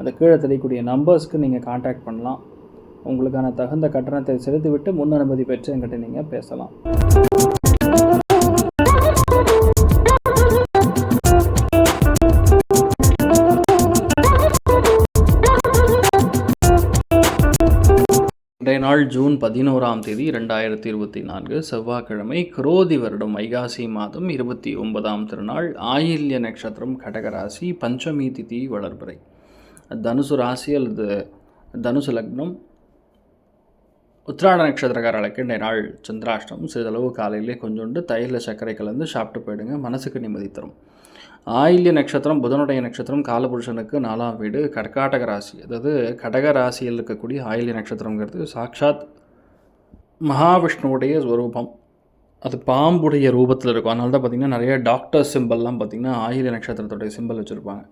அந்த கீழே தெரியக்கூடிய நம்பர்ஸ்க்கு நீங்கள் காண்டாக்ட் பண்ணலாம். உங்களுக்கான தகுந்த கட்டணத்தை செலுத்திவிட்டு முன் அனுமதி பெற்று என்கிட்ட நீங்கள் பேசலாம். இன்றைய நாள் ஜூன் பதினோராம் தேதி ரெண்டாயிரத்தி இருபத்தி நான்கு செவ்வாய்க்கிழமை குரோதி வருடம் வைகாசி மாதம் இருபத்தி ஒன்பதாம் திருநாள் ஆயில்ய நட்சத்திரம் கடகராசி பஞ்சமி திதி வளர்பிறை. தனுசு ராசி அல்லது தனுசு லக்னம் உத்திராட நட்சத்திரக்காரர்களுக்கு இன்றைய நாள் சந்திராஷ்டம் சிறிதளவு காலையிலே கொஞ்சோண்டு தயிரில் சர்க்கரை கலந்து சாப்பிட்டு போயிடுங்க மனசுக்கு நிம்மதி தரும். ஆயில்ய நட்சத்திரம் புதனுடைய நட்சத்திரம் காலபுருஷனுக்கு நாலாம் வீடு கடகாட்டக ராசி அதாவது கடக ராசியில் இருக்கக்கூடிய ஆயில்ய நட்சத்திரங்கிறது சாக்ஷாத் மகாவிஷ்ணுவுடைய ஸ்வரூபம். அது பாம்புடைய ரூபத்தில் இருக்கும். அதனால தான் பார்த்திங்கன்னா நிறைய டாக்டர் சிம்பிள்லாம் பார்த்திங்கன்னா ஆயில்ய நட்சத்திரத்துடைய சிம்பிள் வச்சுருப்பாங்க.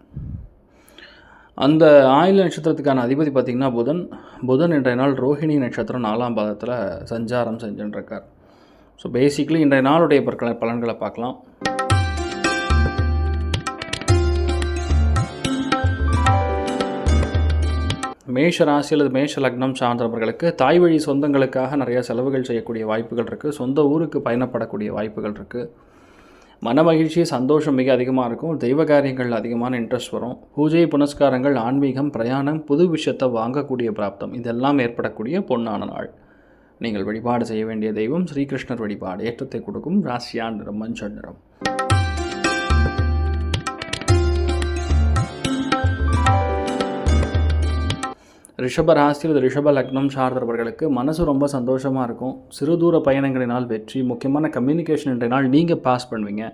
அந்த ஆயில்ய நட்சத்திரத்துக்கான அதிபதி பார்த்திங்கன்னா புதன். புதன் இன்றைய நாள் ரோஹிணி நட்சத்திரம் நாலாம் பாதத்தில் சஞ்சாரம் செஞ்சுட்டுருக்கார். ஸோ பேசிக்லி இன்றைய நாளுடைய பற்களை பலன்களை பார்க்கலாம். மேஷ ராசி அல்லது மேஷ லக்னம் சார்ந்தவர்களுக்கு தாய் வழி சொந்தங்களுக்காக நிறைய செலவுகள் செய்யக்கூடிய வாய்ப்புகள் இருக்குது சொந்த ஊருக்கு பயணப்படக்கூடிய வாய்ப்புகள் இருக்குது மன மகிழ்ச்சி சந்தோஷம் மிக அதிகமாக இருக்கும். தெய்வ காரியங்கள் அதிகமான இன்ட்ரெஸ்ட் வரும். பூஜை புனஸ்காரங்கள் ஆன்மீகம் பிரயாணம் புது விஷயத்தை வாங்கக்கூடிய பிராப்தம். இதெல்லாம் ஏற்படக்கூடிய பொன்னான நாள். நீங்கள் வழிபாடு செய்ய வேண்டிய தெய்வம் ஸ்ரீகிருஷ்ணர் வழிபாடு. ஏற்றத்தை கொடுக்கும். ராசியான் நிறம் மஞ்சள் நிறம். ரிஷப ராசியில் ரிஷப லக்னம் சார்ந்தவர்களுக்கு மனசு ரொம்ப சந்தோஷமாக இருக்கும். சிறு தூர பயணங்களினால் வெற்றி முக்கியமான கம்யூனிகேஷன் என்ற நாள் நீங்கள் பாஸ் பண்ணுவீங்க.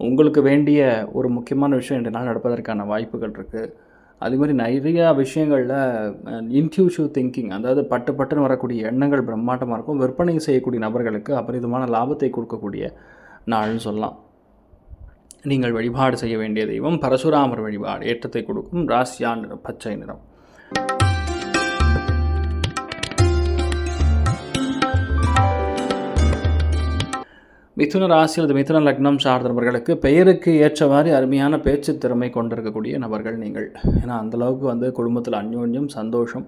உங்களுக்கு வேண்டிய ஒரு முக்கியமான விஷயம் என்ற நாள் நடப்பதற்கான வாய்ப்புகள் இருக்குது அதே மாதிரி நிறையா விஷயங்களில் இன்ட்யூஷிவ் திங்கிங் அதாவது பட்டு பட்டுன்னு வரக்கூடிய எண்ணங்கள் பிரம்மாண்டமாக இருக்கும். விற்பனை செய்யக்கூடிய நபர்களுக்கு அபரிதமான லாபத்தை கொடுக்கக்கூடிய நாள்னு சொல்லலாம். நீங்கள் வழிபாடு செய்ய வேண்டிய தெய்வம் பரசுராமர் வழிபாடு ஏற்றத்தை கொடுக்கும் ராசியா நிறம் பச்சை நிறம். மிதுன ராசி அல்லது மிதுன லக்னம் சார்ந்தவர்களுக்கு பெயருக்கு ஏற்றவாறு அருமையான பேச்சு திறமை கொண்டிருக்கக்கூடிய நபர்கள் நீங்கள். ஏன்னா அந்தளவுக்கு வந்து குடும்பத்தில் அந்யோன்யம் சந்தோஷம்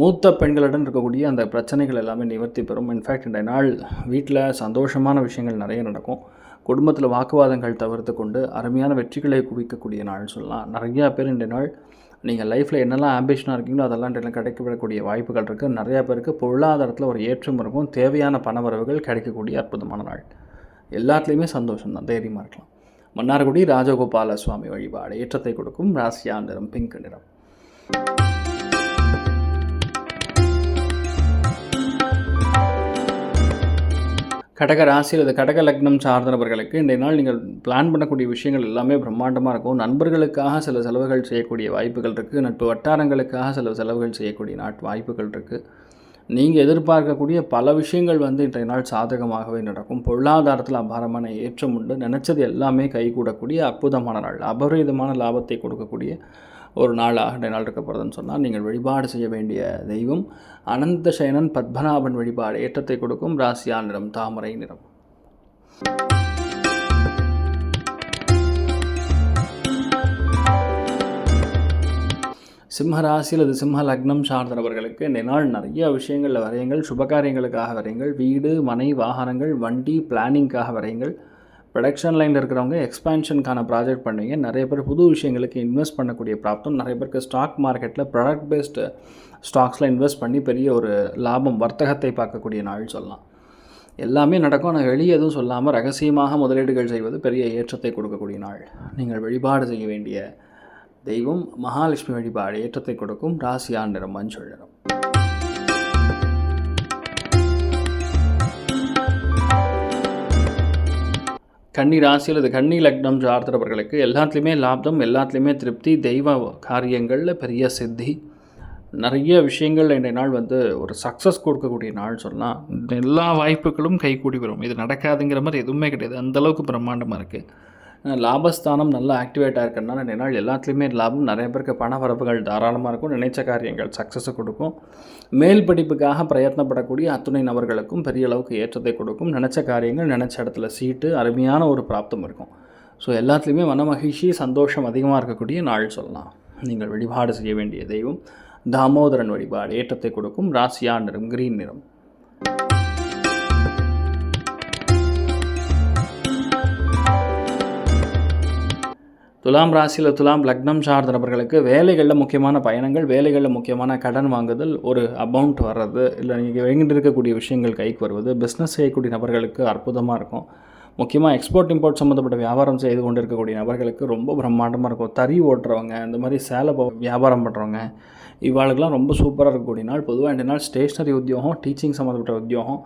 மூத்த பெண்களுடன் இருக்கக்கூடிய அந்த பிரச்சனைகள் எல்லாமே நிவர்த்தி பெறும். இன்ஃபேக்ட் இந்த நாள் வீட்டில் சந்தோஷமான விஷயங்கள் நிறைய நடக்கும். குடும்பத்தில் வாக்குவாதங்கள் தவிர்த்து கொண்டு அருமையான வெற்றிகளை குவிக்கக்கூடிய நாள் சொல்லலாம். நிறையா பேர் இந்த நாள் நீங்கள் லைஃப்பில் என்னெல்லாம் ஆம்பிஷனாக இருக்கீங்களோ அதெல்லாம் இன்றைய கிடைக்கவிடக்கூடிய வாய்ப்புகள் இருக்குது நிறையா பேருக்கு பொருளாதாரத்தில் ஒரு ஏற்றம் இருக்கும். தேவையான பணவரவுகள் கிடைக்கக்கூடிய அற்புதமான நாள். எல்லாத்துலேயுமே சந்தோஷம் தான் தைரியமாக இருக்கலாம். மன்னார்குடி ராஜகோபால சுவாமி வழிபாடு ஏற்றத்தை கொடுக்கும் ராசியா நிறம் பிங்க் நிறம். கடக ராசி அல்லது கடக லக்னம் சார்ந்த நபர்களுக்கு இன்றைய நாள் நீங்கள் பிளான் பண்ணக்கூடிய விஷயங்கள் எல்லாமே பிரம்மாண்டமாக இருக்கும். நண்பர்களுக்காக சில செலவுகள் செய்யக்கூடிய வாய்ப்புகள் இருக்குது நட்பு வட்டாரங்களுக்காக சில செலவுகள் செய்யக்கூடிய நாட்டு வாய்ப்புகள் இருக்குது நீங்கள் எதிர்பார்க்கக்கூடிய பல விஷயங்கள் வந்து இன்றைய நாள் சாதகமாகவே நடக்கும். பொருளாதாரத்தில் அபாரமான ஏற்றம் உண்டு. நினச்சது எல்லாமே கைகூடக்கூடிய அற்புதமான நாள். அபரிதமான லாபத்தை கொடுக்கக்கூடிய ஒரு நாளாக இன்றைய நாள் இருக்க போகிறதுன்னு சொன்னால் நீங்கள் வழிபாடு செய்ய வேண்டிய தெய்வம் அனந்த சயனன் பத்மநாபன் வழிபாடு ஏற்றத்தை கொடுக்கும். ராசியா நிறம் தாமரை நிறம். சிம்ம ராசி அல்லது சிம்ம லக்னம் சார்ந்தவர்களுக்கு இந்த நாள் நிறைய விஷயங்களில் வரையுங்கள். சுபகாரியங்களுக்காக வரையுங்கள். வீடு மனை வாகனங்கள் வண்டி பிளானிங்காக வரையுங்கள். ப்ரொடக்ஷன் லைனில் இருக்கிறவங்க எக்ஸ்பேன்ஷனுக்கான ப்ராஜெக்ட் பண்ணுவீங்க. நிறைய பேர் புது விஷயங்களுக்கு இன்வெஸ்ட் பண்ணக்கூடிய பிராப்தம். நிறைய பேருக்கு ஸ்டாக் மார்க்கெட்டில் ப்ராடக்ட் பேஸ்டு ஸ்டாக்ஸில் இன்வெஸ்ட் பண்ணி பெரிய ஒரு லாபம் வர்த்தகத்தை பார்க்கக்கூடிய நாள் சொல்லலாம். எல்லாமே நடக்கும். ஆனால் வெளியே எதுவும் சொல்லாமல் ரகசியமாக முதலீடுகள் செய்வது பெரிய ஏற்றத்தை கொடுக்கக்கூடிய நாள். நீங்கள் வழிபாடு செய்ய வேண்டிய தெய்வம் மகாலட்சுமி வழிபாடு ஏற்றத்தை கொடுக்கும் ராசியான் நிறம் மஞ்சள் நிறம் கன்னி ராசி அல்லது கன்னி லக்னம் சார்ந்தவர்களுக்கு எல்லாத்துலேயுமே லாபம் எல்லாத்துலேயுமே திருப்தி தெய்வ காரியங்களில் பெரிய சித்தி. நிறைய விஷயங்கள் இன்றைய நாள் வந்து ஒரு சக்ஸஸ் கொடுக்கக்கூடிய நாள் சொல்லலாம் எல்லா வாய்ப்புகளும் கைகூடி வரும். இது நடக்காதுங்கிற மாதிரி எதுவுமே கிடையாது. அந்தளவுக்கு பிரம்மாண்டமாக இருக்குது லாபஸ்தானம் நல்லா ஆக்டிவேட்டாக இருக்கிறதுனால இன்றைய எல்லாத்துலேயுமே லாபம். நிறைய பேருக்கு பண வரவுகள் தாராளமாக இருக்கும். நினைச்ச காரியங்கள் சக்ஸஸை கொடுக்கும். மேல் படிப்புக்காக பிரயத்னப்படக்கூடிய அத்துணை நபர்களுக்கும் பெரிய அளவுக்கு ஏற்றத்தை கொடுக்கும். நினச்ச காரியங்கள் நினச்ச இடத்துல சீட்டு அருமையான ஒரு பிராப்தம் இருக்கும். ஸோ எல்லாத்துலேயுமே மனமகிழ்ச்சி சந்தோஷம் அதிகமாக இருக்கக்கூடிய நாள் சொல்லலாம். நீங்கள் வழிபாடு செய்ய வேண்டிய தெய்வம் தாமோதரன் வழிபாடு ஏற்றத்தை கொடுக்கும். ராசியா நிறம் கிரீன் நிறம். துலாம் ராசியில் துலாம் லக்னம் சார்ந்த நபர்களுக்கு வேலைகளில் முக்கியமான பயணங்கள் வேலைகளில் முக்கியமான கடன் வாங்குதல் ஒரு அமௌண்ட் வர்றது இல்லை நீங்கள் வேங்கிட்டு இருக்கக்கூடிய விஷயங்கள் கைக்கு வருவது பிஸ்னஸ் செய்யக்கூடிய நபர்களுக்கு அற்புதமாக இருக்கும். முக்கியமாக எக்ஸ்போர்ட் இம்போர்ட் சம்மந்தப்பட்ட வியாபாரம் செய்து கொண்டு இருக்கக்கூடிய நபர்களுக்கு ரொம்ப பிரம்மாண்டமாக இருக்கும். தறி ஓட்டுறவங்க இந்த மாதிரி சேலை வியாபாரம் பண்ணுறவங்க இவாளுக்கெல்லாம் ரொம்ப சூப்பராக இருக்கக்கூடிய நாள். பொதுவாக ரெண்டு நாள் ஸ்டேஷ்னரி உத்தியோகம் டீச்சிங் சம்மந்தப்பட்ட உத்தியோகம்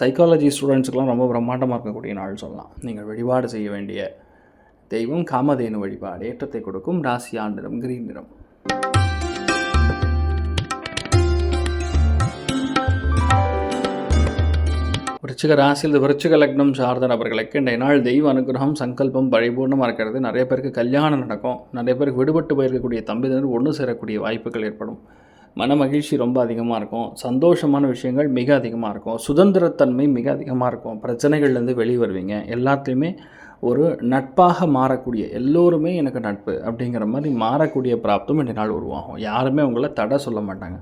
சைக்காலஜி ஸ்டூடெண்ட்ஸுக்கெலாம் ரொம்ப பிரம்மாண்டமாக இருக்கக்கூடிய நாள் சொல்லலாம். நீங்கள் வழிபாடு செய்ய வேண்டிய தெய்வம் காமதேனு வழிபாடு ஏற்றத்தை கொடுக்கும் ராசி நிறம் கிரீன் நிறம். விருச்சிக ராசியில் விருச்சிக லக்னம் சார்ந்த நபர்களுக்கு இன்றைய நாள் தெய்வ அனுகிரகம் சங்கல்பம் பரிபூர்ணமாக இருக்கிறது. நிறைய பேருக்கு கல்யாணம் நடக்கும். நிறைய பேருக்கு விடுபட்டு போயிருக்கக்கூடிய தம்பிதனர் ஒன்று சேரக்கூடிய வாய்ப்புகள் ஏற்படும். மன மகிழ்ச்சி ரொம்ப அதிகமாக இருக்கும். சந்தோஷமான விஷயங்கள் மிக அதிகமாக இருக்கும். சுதந்திரத்தன்மை மிக அதிகமாக இருக்கும். பிரச்சனைகள்லேருந்து வெளியே வருவீங்க எல்லாத்தையுமே ஒரு நட்பாக மாறக்கூடிய எல்லோருமே எனக்கு நட்பு அப்படிங்கிற மாதிரி மாறக்கூடிய பிராப்தம் இன்றைய நாள் உருவாகும். யாருமே உங்களை தடை சொல்ல மாட்டாங்க.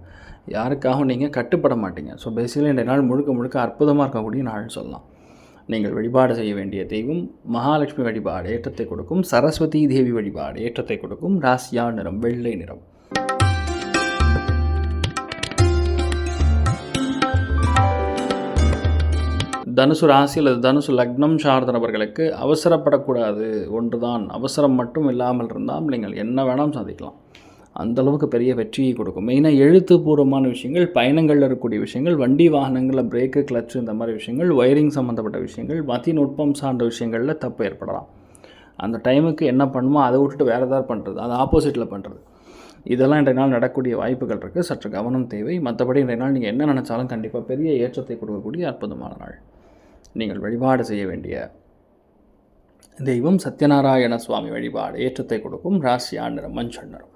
யாருக்காகவும் நீங்கள் கட்டுப்பட மாட்டீங்க. ஸோ பேசிக்கலி இன்றைய நாள் முழுக்க முழுக்க அற்புதமாக இருக்கக்கூடிய நாள்னு சொல்லலாம். நீங்கள் வழிபாடு செய்ய வேண்டிய தெய்வம் மகாலட்சுமி வழிபாடு ஏற்றத்தை கொடுக்கும். சரஸ்வதி தேவி வழிபாடு ஏற்றத்தை கொடுக்கும். ராசியா நிறம் வெள்ளை நிறம். தனுசு ராசி அல்லது தனுசு லக்னம் சார்ந்த நபர்களுக்கு அவசரப்படக்கூடாது. ஒன்று தான் அவசரம் மட்டும் இல்லாமல் இருந்தால் நீங்கள் என்ன வேணாலும் சாதிக்கலாம். அந்தளவுக்கு பெரிய வெற்றியை கொடுக்கும். மெயினாக எழுத்துப்பூர்வமான விஷயங்கள் பயணங்களில் இருக்கக்கூடிய விஷயங்கள் வண்டி வாகனங்களில் பிரேக்கு கிளச்சு இந்த மாதிரி விஷயங்கள் ஒயரிங் சம்மந்தப்பட்ட விஷயங்கள் மதி நுட்பம் சார்ந்த விஷயங்களில் தப்பு ஏற்படலாம். அந்த டைமுக்கு என்ன பண்ணுமோ அதை விட்டுட்டு வேறு ஏதாவது பண்ணுறது அது ஆப்போசிட்டில் பண்ணுறது இதெல்லாம் இன்றைய நாள் நடக்கக்கூடிய வாய்ப்புகள் இருக்குது சற்று கவனம் தேவை. மற்றபடி இன்றைய நாள் நீங்கள் என்ன நினச்சாலும் கண்டிப்பாக பெரிய ஏற்றத்தை கொடுக்கக்கூடிய அற்புதமான நாள். நீங்கள் வழிபாடு செய்ய வேண்டிய தெய்வம் சத்யநாராயண சுவாமி வழிபாடு ஏற்றத்தை கொடுக்கும் ராசி நிறம் மஞ்சள் நிறம்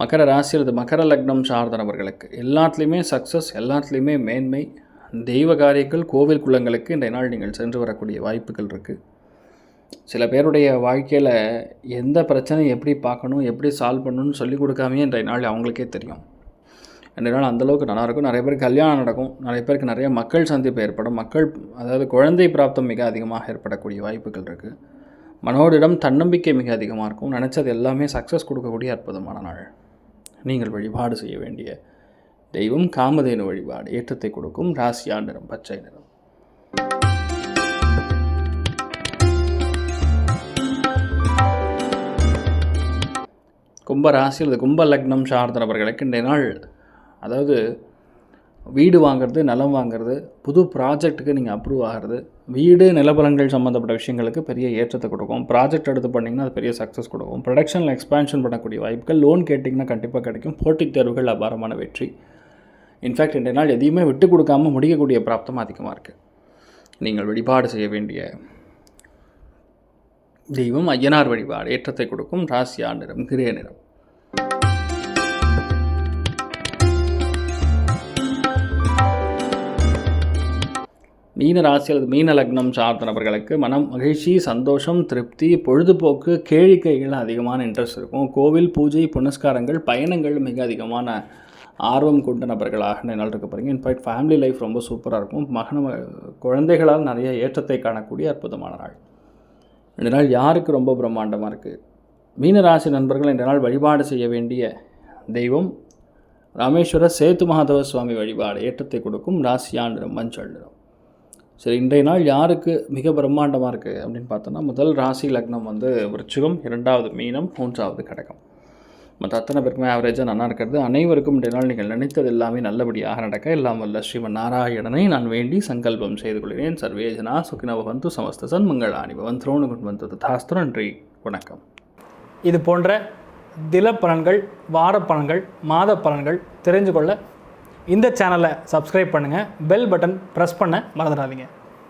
மகர ராசி அல்லது மகர லக்னம் சார்ந்த நபர்களுக்கு எல்லாத்துலேயுமே சக்ஸஸ் எல்லாத்துலேயுமே மேன்மை தெய்வ காரியங்கள் கோவில் குளங்களுக்கு இன்றைய நாள் நீங்கள் சென்று வரக்கூடிய வாய்ப்புகள் இருக்குது சில பேருடைய வாழ்க்கையில் எந்த பிரச்சனையும் எப்படி பார்க்கணும் எப்படி சால்வ் பண்ணணும்னு சொல்லி கொடுக்காமையே இன்றைய நாள் அவங்களுக்கே தெரியும். ரெண்டு நாள் அந்தளவுக்கு நல்லாயிருக்கும் நிறைய பேருக்கு கல்யாணம் நடக்கும். நிறைய பேருக்கு நிறைய மக்கள் சந்திப்பு ஏற்படும். மக்கள் அதாவது குழந்தை பிராப்தம் மிக அதிகமாக ஏற்படக்கூடிய வாய்ப்புகள் இருக்குது மனோரிடம் தன்னம்பிக்கை மிக அதிகமாக இருக்கும். நினச்சது எல்லாமே சக்ஸஸ் கொடுக்கக்கூடிய அற்புதமான நாள். நீங்கள் வழிபாடு செய்ய வேண்டிய தெய்வம் காமதேனு வழிபாடு ஏற்றத்தை கொடுக்கும். ராசியா நிறம் பச்சை நிறம். கும்ப ராசி அல்லது கும்ப லக்னம் சார்ந்த நபர்களுக்கு இன்றைய நாள் அதாவது வீடு வாங்குறது நிலம் வாங்குறது புது ப்ராஜெக்ட்டுக்கு நீங்கள் அப்ரூவ் ஆகிறது வீடு நிலப்பலன்கள் சம்மந்தப்பட்ட விஷயங்களுக்கு பெரிய ஏற்றத்தை கொடுக்கும். ப்ராஜெக்ட் எடுத்து பண்ணிங்கன்னா அது பெரிய சக்ஸஸ் கொடுக்கும். ப்ரொடக்ஷனில் எக்ஸ்பேன்ஷன் பண்ணக்கூடிய வாய்ப்புகள் லோன் கேட்டிங்கன்னா கண்டிப்பாக கிடைக்கும். போட்டித் தேர்வுகள் அபாரமான வெற்றி. இன்ஃபேக்ட் இன்றைய நாள் எதையுமே விட்டு கொடுக்காமல் முடிக்கக்கூடிய பிராப்தம் அதிகமாக இருக்குது நீங்கள் வழிபாடு செய்ய வேண்டிய தெய்வம் ஐயனார் வழிபாடு ஏற்றத்தை கொடுக்கும் ராசியா நிறம் கிரே நிறம். மீன ராசி அல்லது மீன லக்னம் சார்ந்த நபர்களுக்கு மனம் மகிழ்ச்சி சந்தோஷம் திருப்தி பொழுதுபோக்கு கேளிக்கைகள் அதிகமான இன்ட்ரெஸ்ட் இருக்கும். கோவில் பூஜை புனஸ்காரங்கள் பயணங்கள் மிக அதிகமான ஆர்வம் கொண்ட நபர்களாக நாள் இருக்க போகிறீங்க இன்ஃபேக்ட் ஃபேமிலி லைஃப் ரொம்ப சூப்பராக இருக்கும். மகன குழந்தைகளால் நிறைய ஏற்றத்தை காணக்கூடிய அற்புதமான நாள். இந்த நாள் யாருக்கு ரொம்ப பிரம்மாண்டமாக இருக்குது மீனராசி நண்பர்கள் இந்த நாள் வழிபாடு செய்ய வேண்டிய தெய்வம் ராமேஸ்வர சேத்து மாதவ சுவாமி வழிபாடு ஏற்றத்தை கொடுக்கும் ராசியாண்டிடம் நிறம் மஞ்சள் நிறம் சரி இன்றைய நாள் யாருக்கு மிக பிரம்மாண்டமாக இருக்குது அப்படின்னு பார்த்தோன்னா முதல் ராசி லக்னம் வந்து விருச்சிகம் இரண்டாவது மீனம் மூன்றாவது கடகம். மற்ற அத்தனை பேருக்குமே ஆவரேஜாக நல்லா இருக்கிறது. அனைவருக்கும் நாள் நீங்கள் நினைத்தது எல்லாமே நல்லபடியாக நடக்க. எல்லாம் வல்ல ஸ்ரீமன் நாராயணனை நான் வேண்டி சங்கல்பம் செய்து கொள்கிறேன். சர்வேஜனா சுக்கினவ வந்து சமஸ்த சன்மங்களாணி பவன். திரோணகுன் வந்து ததாஸ்து. நன்றி. வணக்கம். இது போன்ற தில பலன்கள் வார பலன்கள் மாத பலன்கள் தெரிஞ்சு கொள்ள இந்த சேனலை சப்ஸ்கிரைப் பண்ணுங்கள் பெல் பட்டன் ப்ரெஸ் பண்ண மறந்துடாதீங்க.